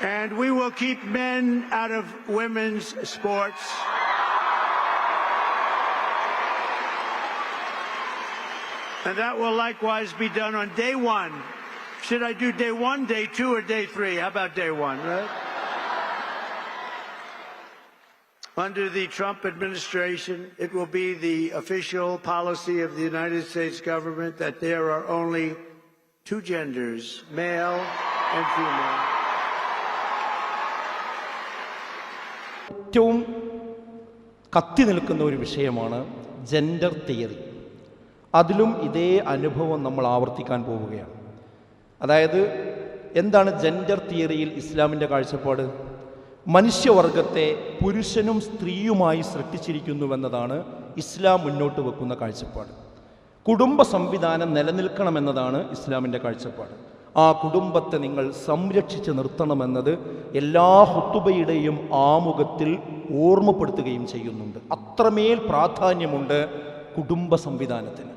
And we will keep men out of women's sports. And that will likewise be done on day one. Should I do day one, day two, or day three? How about day one, right? Under the Trump administration, it will be the official policy of the United States government that there are only two genders, male and female. ഏറ്റവും കത്തി നിൽക്കുന്ന ഒരു വിഷയമാണ് gender theory അതിലും ഇതേ അനുഭവം നമ്മൾ ആവർത്തിക്കാൻ പോവുകയാണ്. അതായത് എന്താണ് ജെൻഡർ തിയറിയിൽ ഇസ്ലാമിന്റെ കാഴ്ചപ്പാട്? മനുഷ്യവർഗത്തെ പുരുഷനും സ്ത്രീയുമായി സൃഷ്ടിച്ചിരിക്കുന്നുവെന്നതാണ് ഇസ്ലാം മുന്നോട്ട് വെക്കുന്ന കാഴ്ചപ്പാട്. കുടുംബ സംവിധാനം നിലനിൽക്കണമെന്നതാണ് ഇസ്ലാമിന്റെ കാഴ്ചപ്പാട്. ആ കുടുംബത്തെ നിങ്ങൾ സംരക്ഷിച്ച് നിർത്തണമെന്നത് എല്ലാ ഹുത്തുബയുടെയും ആമുഖത്തിൽ ഓർമ്മപ്പെടുത്തുകയും ചെയ്യുന്നുണ്ട്. അത്രമേൽ പ്രാധാന്യമുണ്ട് കുടുംബ സംവിധാനത്തിന്.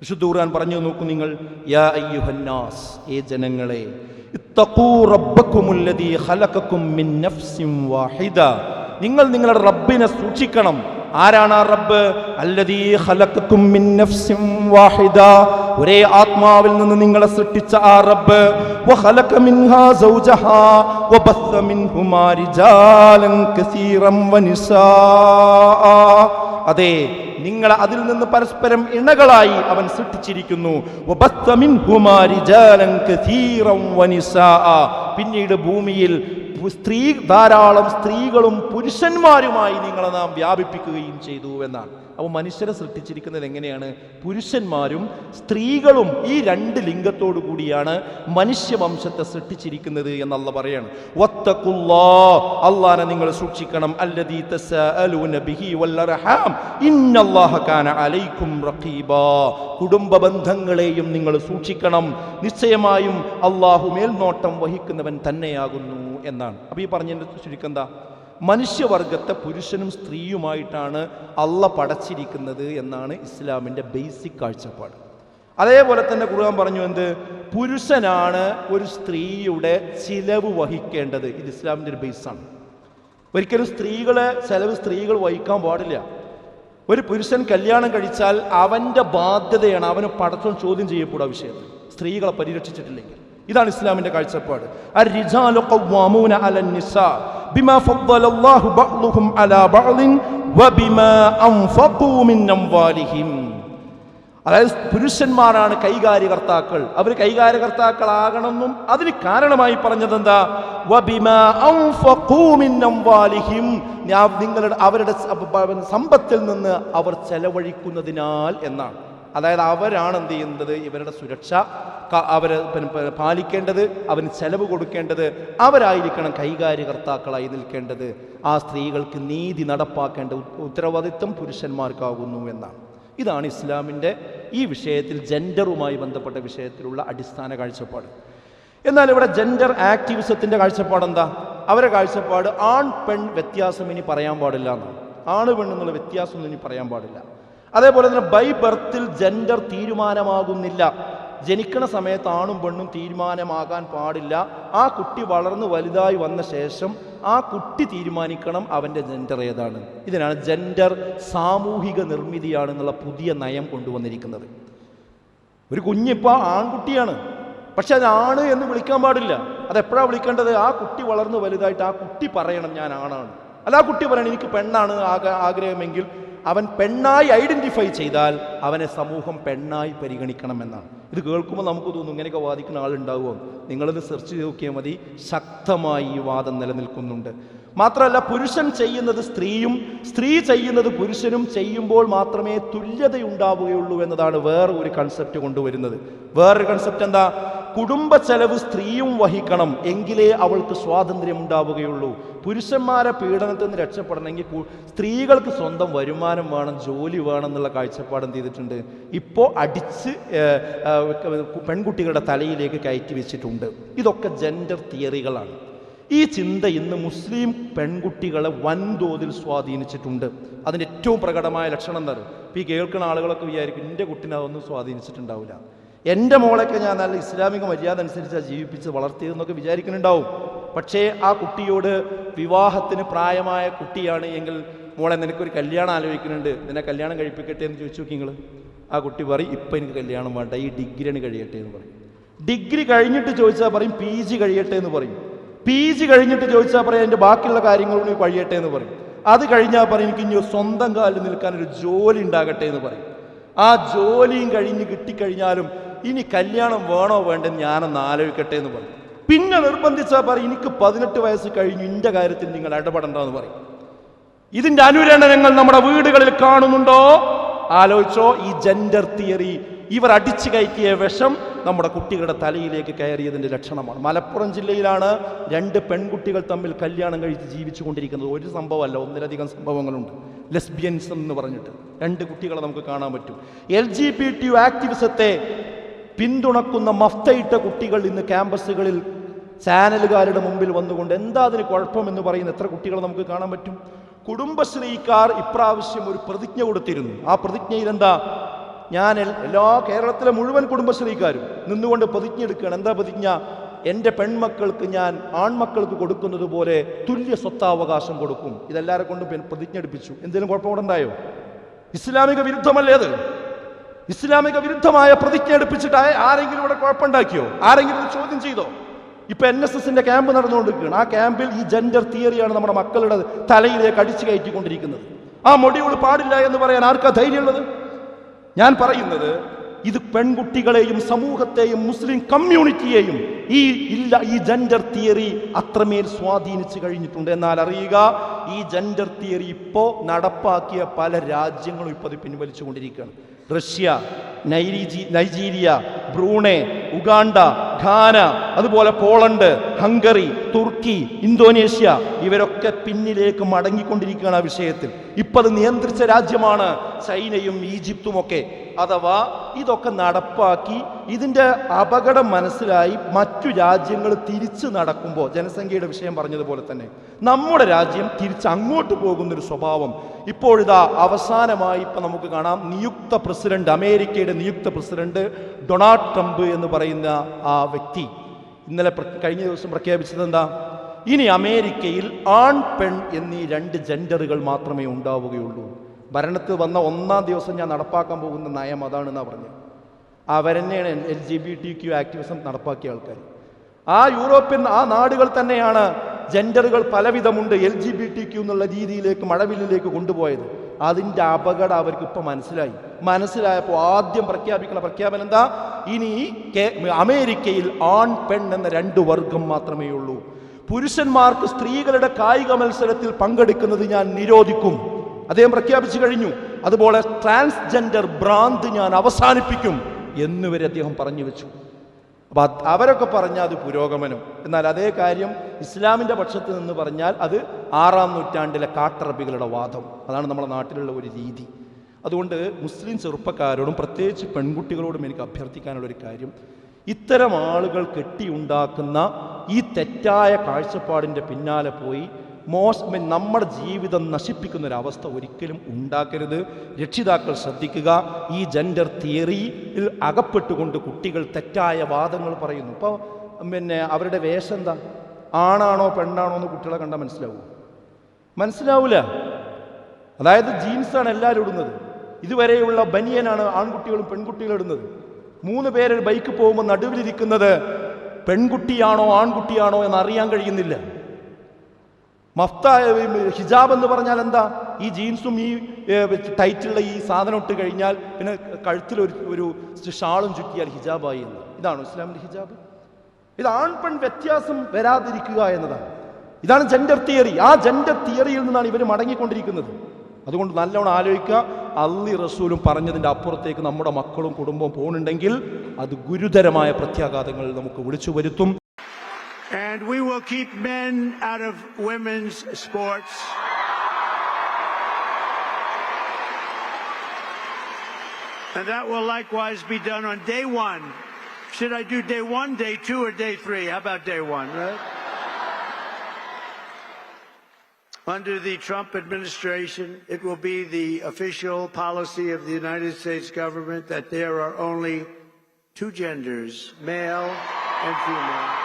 വിശുദ്ധ ഖുർആൻ പറഞ്ഞു നോക്കൂ നിങ്ങൾ യാ അയ്യുഹന്നാസ് ഏ ജനങ്ങളെ മിൻ നഫ്സിൻ വാഹിദ. നിങ്ങൾ നിങ്ങളുടെ റബ്ബിനെ സൂക്ഷിക്കണം. ആരാണ് ആ റബ്ബ്? അല്ലദീ ഖലഖക്കും മിൻ നഫ്സിൻ വാഹിദ. ഒരേ ആത്മാവിൽ നിന്ന് നിങ്ങളെ സൃഷ്ടിച്ച ആ റബ്ബ്. അതെ നിങ്ങളെ അതിൽ നിന്ന് പരസ്പരം ഇണകളായി അവൻ സൃഷ്ടിച്ചിരിക്കുന്നു. പിന്നീട് ഭൂമിയിൽ സ്ത്രീ ധാരാളം സ്ത്രീകളും പുരുഷന്മാരുമായി നിങ്ങളെ നാം വ്യാപിപ്പിക്കുകയും ചെയ്തു എന്നാണ്. അപ്പോൾ മനുഷ്യരെ സൃഷ്ടിച്ചിരിക്കുന്നത് എങ്ങനെയാണ്? പുരുഷന്മാരും സ്ത്രീകളും ഈ രണ്ട് ലിംഗത്തോടു കൂടിയാണ് മനുഷ്യവംശത്തെ സൃഷ്ടിച്ചിരിക്കുന്നത് എന്നല്ല പറയാണ്. അള്ളാനെ നിങ്ങൾ സൂക്ഷിക്കണം. അലൈക്കും റഖീബ. കുടുംബ ബന്ധങ്ങളെയും നിങ്ങൾ സൂക്ഷിക്കണം. നിശ്ചയമായും അള്ളാഹു മേൽനോട്ടം വഹിക്കുന്നവൻ തന്നെയാകുന്നു എന്നാണ്. അപ്പോൾ ഈ പറഞ്ഞതിന്റെ ചുരുക്കം എന്താ മനുഷ്യവർഗത്തെ പുരുഷനും സ്ത്രീയുമായിട്ടാണ് അള്ള പടച്ചിരിക്കുന്നത് എന്നാണ് ഇസ്ലാമിന്റെ ബേസിക് കാഴ്ചപ്പാട്. അതേപോലെ തന്നെ ഖുർആൻ പറഞ്ഞു എന്ത്? പുരുഷനാണ് ഒരു സ്ത്രീയുടെ ചിലവ് വഹിക്കേണ്ടത്. ഇത് ഇസ്ലാമിന്റെ ഒരു ബേസാണ്. ഒരിക്കലും സ്ത്രീകളെ ചിലവ് സ്ത്രീകൾ വഹിക്കാൻ പാടില്ല. ഒരു പുരുഷൻ കല്യാണം കഴിച്ചാൽ അവന്റെ ബാധ്യതയാണ് അവന് പടക്കം ചോദ്യം ചെയ്യപ്പെടുക വിഷയത്തിൽ. സ്ത്രീകളെ പരിരക്ഷിച്ചിട്ടില്ലെങ്കിൽ. ഇതാണ് ഇസ്ലാമിന്റെ കാഴ്ചപ്പാട്. അതായത് പുരുഷന്മാരാണ് കൈകാര്യകർത്താക്കൾ. അവർ കൈകാര്യകർത്താക്കളാകണമെന്നും അതിന് കാരണമായി പറഞ്ഞത് എന്താ നിങ്ങളുടെ അവരുടെ സമ്പത്തിൽ നിന്ന് അവർ ചെലവഴിക്കുന്നതിനാൽ എന്നാണ്. അതായത് അവരാണ് എന്ത് ചെയ്യുന്നത്? ഇവരുടെ സുരക്ഷ പ- പാലിക്കേണ്ടത് അവന് ചെലവ് കൊടുക്കേണ്ടത് അവരായിരിക്കണം കൈകാര്യകർത്താക്കളായി നിൽക്കേണ്ടത്. ആ സ്ത്രീകൾക്ക് നീതി നടപ്പാക്കേണ്ട ഉത്തരവാദിത്വം പുരുഷന്മാർക്കാകുന്നു എന്നാണ്. ഇതാണ് ഇസ്ലാമിന്റെ ഈ വിഷയത്തിൽ ജെൻഡറുമായി ബന്ധപ്പെട്ട വിഷയത്തിലുള്ള അടിസ്ഥാന കാഴ്ചപ്പാട്. എന്നാൽ ഇവിടെ ജെൻഡർ ആക്ടിവിസത്തിന്റെ കാഴ്ചപ്പാട് എന്താ അവരെ കാഴ്ചപ്പാട് ആൺ പെൺ വ്യത്യാസം ഇനി പറയാൻ പാടില്ല എന്നാണ്. ആണ് പെണ്ണെന്നുള്ള വ്യത്യാസം ഇനി പറയാൻ പാടില്ല. അതേപോലെ തന്നെ ബൈ ബർത്തിൽ ജെൻഡർ തീരുമാനമാകുന്നില്ല. ജനിക്കണ സമയത്ത് ആണും പെണ്ണും തീരുമാനമാകാൻ പാടില്ല. ആ കുട്ടി വളർന്ന് വലുതായി വന്ന ശേഷം ആ കുട്ടി തീരുമാനിക്കണം അവന്റെ ജെൻഡർ ഏതാണ്. ഇതിനാണ് ജെൻഡർ സാമൂഹിക നിർമ്മിതിയാണെന്നുള്ള പുതിയ നയം കൊണ്ടുവന്നിരിക്കുന്നത്. ഒരു കുഞ്ഞിപ്പോൾ ആൺകുട്ടിയാണ്. പക്ഷെ അത് ആണ് എന്ന് വിളിക്കാൻ പാടില്ല. അതെപ്പോഴാണ് വിളിക്കേണ്ടത്? ആ കുട്ടി വളർന്ന് വലുതായിട്ട് ആ കുട്ടി പറയണം ഞാൻ ആണാണ്. അല്ല ആ കുട്ടി പറയണം എനിക്ക് പെണ്ണാണ് ആഗ്രഹമെങ്കിൽ അവൻ പെണ്ണായി ഐഡന്റിഫൈ ചെയ്താൽ അവനെ സമൂഹം പെണ്ണായി പരിഗണിക്കണമെന്നാണ്. ഇത് കേൾക്കുമ്പോൾ നമുക്ക് തോന്നും ഇങ്ങനെയൊക്കെ വാദിക്കുന്ന ആളുണ്ടാവുമോ? നിങ്ങളിത് സെർച്ച് ചെയ്ത് നോക്കിയാൽ മതി. ശക്തമായി ഈ വാദം നിലനിൽക്കുന്നുണ്ട്. മാത്രമല്ല പുരുഷൻ ചെയ്യുന്നത് സ്ത്രീയും സ്ത്രീ ചെയ്യുന്നത് പുരുഷനും ചെയ്യുമ്പോൾ മാത്രമേ തുല്യതയുണ്ടാവുകയുള്ളൂ എന്നതാണ് വേറെ ഒരു കൺസെപ്റ്റ് കൊണ്ടുവരുന്നത്. വേറൊരു കൺസെപ്റ്റ് എന്താ? കുടുംബ ചെലവ് സ്ത്രീയും വഹിക്കണം എങ്കിലേ അവൾക്ക് സ്വാതന്ത്ര്യം ഉണ്ടാവുകയുള്ളൂ. പുരുഷന്മാരെ പീഡനത്തിൽ നിന്ന് രക്ഷപ്പെടണമെങ്കിൽ സ്ത്രീകൾക്ക് സ്വന്തം വരുമാനം വേണം ജോലി വേണം എന്നുള്ള കാഴ്ചപ്പാട് എന്ത് ചെയ്തിട്ടുണ്ട്? ഇപ്പോൾ അടിച്ച് പെൺകുട്ടികളുടെ തലയിലേക്ക് കയറ്റി വെച്ചിട്ടുണ്ട്. ഇതൊക്കെ ജെൻഡർ തിയറികളാണ് ഈ ചിന്ത ഇന്ന് മുസ്ലിം പെൺകുട്ടികളെ വൻതോതിൽ സ്വാധീനിച്ചിട്ടുണ്ട്. അതിന്റെ ഏറ്റവും പ്രകടമായ ലക്ഷണം എന്താ ഇപ്പോൾ ഈ കേൾക്കുന്ന ആളുകളൊക്കെ വിചാരിക്കും എന്റെ കുട്ടിനെ അതൊന്നും സ്വാധീനിച്ചിട്ടുണ്ടാവില്ല. എന്റെ മോളൊക്കെ ഞാൻ നല്ല ഇസ്ലാമിക മര്യാദ അനുസരിച്ചാണ് ജീവിപ്പിച്ച് വളർത്തിയതെന്നൊക്കെ വിചാരിക്കുന്നുണ്ടാവും. പക്ഷേ ആ കുട്ടിയോട് വിവാഹത്തിന് പ്രായമായ കുട്ടിയാണ് എങ്കിൽ മോളെ നിനക്കൊരു കല്യാണം ആലോചിക്കുന്നുണ്ട്. നിന്നെ കല്യാണം കഴിപ്പിക്കട്ടെ എന്ന് ചോദിച്ചു നോക്കി നിങ്ങൾ ആ കുട്ടി പറയും ഇപ്പം എനിക്ക് കല്യാണം വേണ്ട. ഈ ഡിഗ്രിയാണ് കഴിയട്ടെ എന്ന് പറയും. ഡിഗ്രി കഴിഞ്ഞിട്ട് ചോദിച്ചാൽ പറയും പി ജി കഴിയട്ടെ എന്ന് പറയും. പി ജി കഴിഞ്ഞിട്ട് ചോദിച്ചാൽ പറയും എന്റെ ബാക്കിയുള്ള കാര്യങ്ങളോട് കഴിയട്ടെ എന്ന് പറയും. അത് കഴിഞ്ഞാൽ പറയും എനിക്ക് ഇനി സ്വന്തം കാലിൽ നിൽക്കാൻ ഒരു ജോലി ഉണ്ടാകട്ടെ എന്ന് പറയും. ആ ജോലിയും കഴിഞ്ഞ് കിട്ടിക്കഴിഞ്ഞാലും ഇനി കല്യാണം വേണോ വേണ്ടെന്ന് ഞാനൊന്ന് ആലോചിക്കട്ടെ എന്ന് പറഞ്ഞു. പിന്നെ നിർബന്ധിച്ചാൽ പറയും എനിക്ക് പതിനെട്ട് വയസ്സ് കഴിഞ്ഞു ഇന്റെ കാര്യത്തിൽ നിങ്ങൾ ഇടപെടണ്ടെന്ന് പറയും. ഇതിന്റെ അനുരണനങ്ങൾ നമ്മുടെ വീടുകളിൽ കാണുന്നുണ്ടോ? ആലോചിച്ചോ ഈ ജെൻഡർ തിയറി ഇവർ അടിച്ചു കയറ്റിയ വിഷം നമ്മുടെ കുട്ടികളുടെ തലയിലേക്ക് കയറിയതിന്റെ ലക്ഷണമാണ്. മലപ്പുറം ജില്ലയിലാണ് രണ്ട് പെൺകുട്ടികൾ തമ്മിൽ കല്യാണം കഴിച്ച് ജീവിച്ചു കൊണ്ടിരിക്കുന്നത് ഒരു സംഭവമല്ല ഒന്നിലധികം സംഭവങ്ങളുണ്ട്. ലെസ്ബിയൻസ് എന്ന് പറഞ്ഞിട്ട് രണ്ട് കുട്ടികളെ നമുക്ക് കാണാൻ പറ്റും. എൽ ജി ബി ടി ആക്ടിവിസത്തെ പിന്തുണക്കുന്ന മഫ്തയിട്ട കുട്ടികൾ ഇന്ന് ക്യാമ്പസുകളിൽ ചാനലുകാരുടെ മുമ്പിൽ വന്നുകൊണ്ട് എന്താ അതിന് കുഴപ്പമെന്ന് പറയുന്ന എത്ര കുട്ടികളെ നമുക്ക് കാണാൻ പറ്റും? കുടുംബശ്രീക്കാർ ഇപ്രാവശ്യം ഒരു പ്രതിജ്ഞ കൊടുത്തിരുന്നു. ആ പ്രതിജ്ഞയിൽ എന്താ ഞാൻ എല്ലാ കേരളത്തിലെ മുഴുവൻ കുടുംബശ്രീക്കാരും നിന്നുകൊണ്ട് പ്രതിജ്ഞ എടുക്കുകയാണ്. എന്താ പ്രതിജ്ഞ? എന്റെ പെൺമക്കൾക്ക് ഞാൻ ആൺമക്കൾക്ക് കൊടുക്കുന്നത് പോലെ തുല്യ സ്വത്താവകാശം കൊടുക്കും. ഇതെല്ലാവരെ കൊണ്ടും പ്രതിജ്ഞ എടുപ്പിച്ചു. എന്തെങ്കിലും കുഴപ്പമുണ്ടായോ ഇസ്ലാമിക വിരുദ്ധമല്ലേ അത്? ഇസ്ലാമിക വിരുദ്ധമായ പ്രതിജ്ഞ എടുപ്പിച്ചിട്ട് ആരെങ്കിലും ഇവിടെ കുഴപ്പമുണ്ടാക്കിയോ? ആരെങ്കിലും ചോദ്യം ചെയ്തോ? ഇപ്പൊ എൻ എസ് എസിന്റെ ക്യാമ്പ് നടന്നുകൊണ്ടിരിക്കുകയാണ്. ആ ക്യാമ്പിൽ ഈ ജെൻഡർ തിയറിയാണ് നമ്മുടെ മക്കളുടെ തലയിലേക്ക് അടിച്ചു കയറ്റിക്കൊണ്ടിരിക്കുന്നത്. ആ മൊഡ്യൂൾ പാടില്ല എന്ന് പറയാൻ ആർക്കാ ധൈര്യമുള്ളത്? ഞാൻ പറയുന്നത് ഇത് പെൺകുട്ടികളെയും സമൂഹത്തെയും മുസ്ലിം കമ്മ്യൂണിറ്റിയെയും ഈ ഇല്ല ഈ ജെൻഡർ തിയറി അത്രമേൽ സ്വാധീനിച്ചു കഴിഞ്ഞിട്ടുണ്ട് എന്നാൽ അറിയുക ഈ ജെൻഡർ തിയറി ഇപ്പോൾ നടപ്പാക്കിയ പല രാജ്യങ്ങളും ഇപ്പോൾ അത് പിൻവലിച്ചുകൊണ്ടിരിക്കുകയാണ്. റഷ്യ നൈരീജി നൈജീരിയ ബ്രൂണെ ഉഗാണ്ട ഖാന അതുപോലെ പോളണ്ട് ഹംഗറി തുർക്കി ഇന്തോനേഷ്യ ഇവരൊക്കെ പിന്നിലേക്ക് മടങ്ങിക്കൊണ്ടിരിക്കുകയാണ് ആ വിഷയത്തിൽ. ഇപ്പത് നിയന്ത്രിച്ച രാജ്യമാണ് ചൈനയും ഈജിപ്തും ഒക്കെ അഥവാ ഇതൊക്കെ നടപ്പാക്കി ഇതിന്റെ അപകടം മനസ്സിലായി മറ്റു രാജ്യങ്ങൾ തിരിച്ചു നടക്കുമ്പോൾ ജനസംഖ്യയുടെ വിഷയം പറഞ്ഞതുപോലെ തന്നെ നമ്മുടെ രാജ്യം തിരിച്ച് അങ്ങോട്ട് പോകുന്നൊരു സ്വഭാവം. ഇപ്പോഴിതാ അവസാനമായി ഇപ്പം നമുക്ക് കാണാം നിയുക്ത പ്രസിഡന്റ് അമേരിക്കയുടെ നിയുക്ത പ്രസിഡന്റ് ഡൊണാൾഡ് ട്രംപ് എന്ന് പറയുന്ന ആ വ്യക്തി. ഇന്നലെ കഴിഞ്ഞ ദിവസം പ്രഖ്യാപിച്ചത് എന്താ? ഇനി അമേരിക്കയിൽ ആൺ പെൺ എന്നീ രണ്ട് ജെൻഡറുകൾ മാത്രമേ ഉണ്ടാവുകയുള്ളൂ. ഭരണത്തിൽ വന്ന ഒന്നാം ദിവസം ഞാൻ നടപ്പാക്കാൻ പോകുന്ന നയം അതാണെന്നാണ് പറഞ്ഞത്. അവരെന്നെയാണ് L G B T Q activism നടപ്പാക്കിയ ആൾക്കാർ. ആ യൂറോപ്യൻ ആ നാടുകൾ തന്നെയാണ് ജെൻഡറുകൾ പലവിധമുണ്ട് L G B T Q എന്നുള്ള രീതിയിലേക്ക് മഴവില്ലിലേക്ക് കൊണ്ടുപോയത്. അതിന്റെ അപകടം അവർക്ക് ഇപ്പം മനസ്സിലായി. മനസ്സിലായപ്പോൾ ആദ്യം പ്രഖ്യാപിക്കുന്ന പ്രഖ്യാപനം എന്താ? ഇനി അമേരിക്കയിൽ ആൺ പെൺ എന്ന രണ്ട് വർഗം മാത്രമേ ഉള്ളൂ പുരുഷന്മാർക്ക് സ്ത്രീകളുടെ കായിക മത്സരത്തിൽ പങ്കെടുക്കുന്നത് ഞാൻ നിരോധിക്കും. അദ്ദേഹം പ്രഖ്യാപിച്ചു കഴിഞ്ഞു. അതുപോലെ ട്രാൻസ്ജെൻഡർ ഭ്രാന്ത് ഞാൻ അവസാനിപ്പിക്കും എന്നുവരെ അദ്ദേഹം പറഞ്ഞു വെച്ചു. അപ്പൊ അവരൊക്കെ പറഞ്ഞാൽ അത് പുരോഗമനം. എന്നാൽ അതേ കാര്യം ഇസ്ലാമിന്റെ പക്ഷത്ത് നിന്ന് പറഞ്ഞാൽ അത് ആറാം നൂറ്റാണ്ടിലെ കാട്ടറബികളുടെ വാദം. അതാണ് നമ്മുടെ നാട്ടിലുള്ള ഒരു രീതി. അതുകൊണ്ട് മുസ്ലിം ചെറുപ്പക്കാരോടും പ്രത്യേകിച്ച് പെൺകുട്ടികളോടും എനിക്ക് അഭ്യർത്ഥിക്കാനുള്ള ഒരു കാര്യം. ഇത്തരം ആളുകൾ കെട്ടിയുണ്ടാക്കുന്ന ഈ തെറ്റായ കാഴ്ചപ്പാടിന്റെ പിന്നാലെ പോയി മോശം നമ്മുടെ ജീവിതം നശിപ്പിക്കുന്ന ഒരു അവസ്ഥ ഒരിക്കലും ഉണ്ടാക്കരുത്. രക്ഷിതാക്കൾ ശ്രദ്ധിക്കുക ഈ ജെൻഡർ തിയറിയിൽ അകപ്പെട്ടുകൊണ്ട് കുട്ടികൾ തെറ്റായ വാദങ്ങൾ പറയുന്നു. ഇപ്പോൾ പിന്നെ അവരുടെ വേഷം എന്താ? ആണാണോ പെണ്ണാണോ എന്ന് കുട്ടികളെ കണ്ടാൽ മനസ്സിലാവൂ? മനസ്സിലാവില്ല അതായത് ജീൻസാണ് എല്ലാവരും ഇടുന്നത്. ഇതുവരെയുള്ള ബനിയനാണ് ആൺകുട്ടികളും പെൺകുട്ടികളും ഇടുന്നത്. മൂന്ന് പേര് ബൈക്ക് പോകുമ്പോൾ നടുവിലിരിക്കുന്നത് പെൺകുട്ടിയാണോ ആൺകുട്ടിയാണോ എന്ന് അറിയാൻ കഴിയുന്നില്ല. മഫ്ത ഹിജാബ് എന്ന് പറഞ്ഞാൽ എന്താ? ഈ ജീൻസും ഈ ടൈറ്റുള്ള ഈ സാധനം ഇട്ട് കഴിഞ്ഞാൽ പിന്നെ കഴുത്തിൽ ഒരു ഒരു ഷാളും ചുറ്റിയാൽ ഹിജാബായി എന്ന്. ഇതാണ് ഇസ്ലാമിന്റെ ഹിജാബ്. ഇത് ആൺ പെൺ വ്യത്യാസം വരാതിരിക്കുക എന്നതാണ്. ഇതാണ് ജെൻഡർ തിയറി ആ ജെൻഡർ തിയറിയിൽ നിന്നാണ് ഇവർ മടങ്ങിക്കൊണ്ടിരിക്കുന്നത്. അതുകൊണ്ട് നല്ലോണം ആലോചിക്കുക. അള്ളി റസൂലും പറഞ്ഞതിന്റെ അപ്പുറത്തേക്ക് നമ്മുടെ മക്കളും കുടുംബവും പോകുന്നുണ്ടെങ്കിൽ അത് ഗുരുതരമായ പ്രത്യാഘാതങ്ങൾ നമുക്ക് വിളിച്ചു വരുത്തും. And we will keep men out of women's sports. And that will likewise be done on day one. Should I do day one, day two, or day three? How about day one, right? Under the Trump administration, it will be the official policy of the United States government that there are only two genders, male and female.